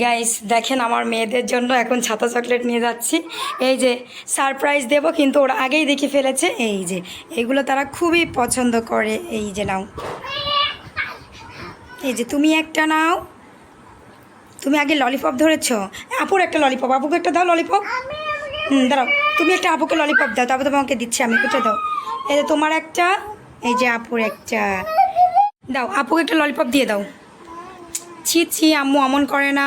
Guys দেখেন আমার মেয়েদের জন্য এখন ছাতা চকলেট নিয়ে যাচ্ছি। এই যে সারপ্রাইজ দেব কিন্তু ওরা আগেই দেখে ফেলেছে। এই যে এগুলো তারা খুবই পছন্দ করে। এই যে নাও। এই যে তুমি একটা নাও। তুমি আগে ললিপপ ধরেছ? আপুর একটা ললিপপ আপুকে একটা দাও ললিপপ হুম দাঁড়াও। তুমি একটা আপুকে ললিপপ দাও। তারপর তোমাকে দিচ্ছি আমি কোথায় দাও। এই যে তোমার একটা এই যে আপুর একটা। দাও আপুকে একটা ললিপপ দিয়ে দাও। ছি ছি, আম্মু অমন করে না।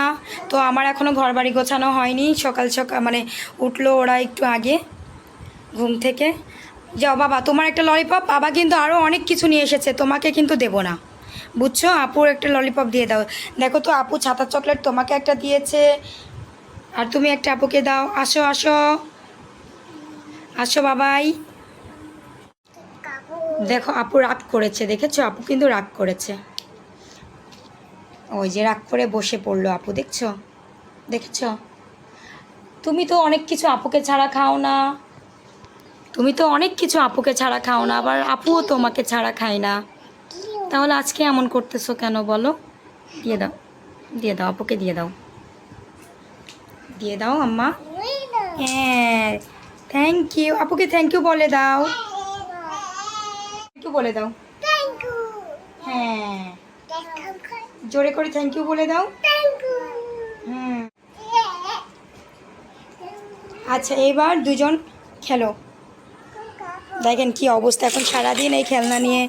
তো আমার এখনও ঘর বাড়ি গোছানো হয়নি। সকাল সকাল মানে উঠল ওরা একটু আগে ঘুম থেকে। যাও বাবা, তোমার একটা ললিপপ বাবা কিন্তু আরও অনেক কিছু নিয়ে এসেছে, তোমাকে কিন্তু দেবো না। বুঝছ? আপুর একটা ললিপপ দিয়ে দাও। দেখো তো আপু ছাতার চকলেট তোমাকে একটা দিয়েছে। আর তুমি একটা আপুকে দাও। আসো আসো। আসো বাবাই। দেখো, আপু রাগ করেছে, দেখেছ? আপু কিন্তু রাগ করেছে। ওই যে রাগ করে বসে পড়ল আপু, দেখছ? দেখেছ? তুমি তো অনেক কিছু আপুকে ছাড়া খাও না। তুমি তো অনেক কিছু আপুকে ছাড়া খাও না, আবার আপুও তোমাকে ছাড়া খায় না। তাহলে আজকে এমন করতেছো কেন বলো? দিয়ে দাও দিয়ে দাও, আপুকে দিয়ে দাও। দিয়ে দাও আম্মা। হ্যাঁ থ্যাংক ইউ আপুকে থ্যাংক ইউ বলে দাও। থ্যাংক ইউ বলে দাও হ্যাঁ জোরে করে থ্যাংক ইউ বলে দাও। হুম। আচ্ছা এবার দুজন খেলো। দেখেন কি অবস্থা এখন সারাদিন এই খেলনা নিয়ে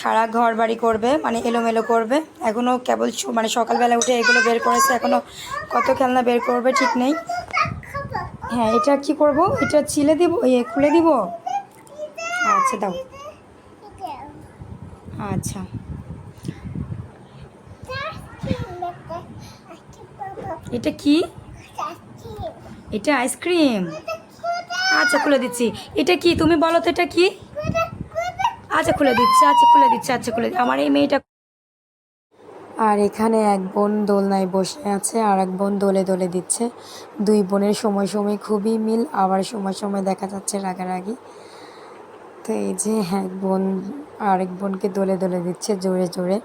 সারা ঘর বাড়ি করবে মানে এলোমেলো করবে। এখনও কেবল মানে সকালবেলা উঠে এগুলো বের করেছে এখনও কত খেলনা বের করবে ঠিক নেই। হ্যাঁ এটা কি করব? এটা ছিলে দিব ইয়ে খুলে দিব? আচ্ছা দাও। আচ্ছা। এটা কি? এটা আইসক্রিম। আচ্ছা খুলে দিচ্ছি। এটা কি? তুমি বলো তো এটা কি? আচ্ছা খুলে দিচ্ছি আচ্ছা খুলে দিচ্ছি আচ্ছা খুলে আমার এই মেয়েটা আর এখানে এক বোন দোলনায় বসে আছে আর এক বোন দোলে দোলে দিচ্ছে। দুই বোনের সময় সময় খুবই মিল, আবার সময় সময় দেখা যাচ্ছে রাগারাগি। তো এই যে এক বোন, আরেক বোনকে দোলে দোলে দিচ্ছে জোরে জোরে।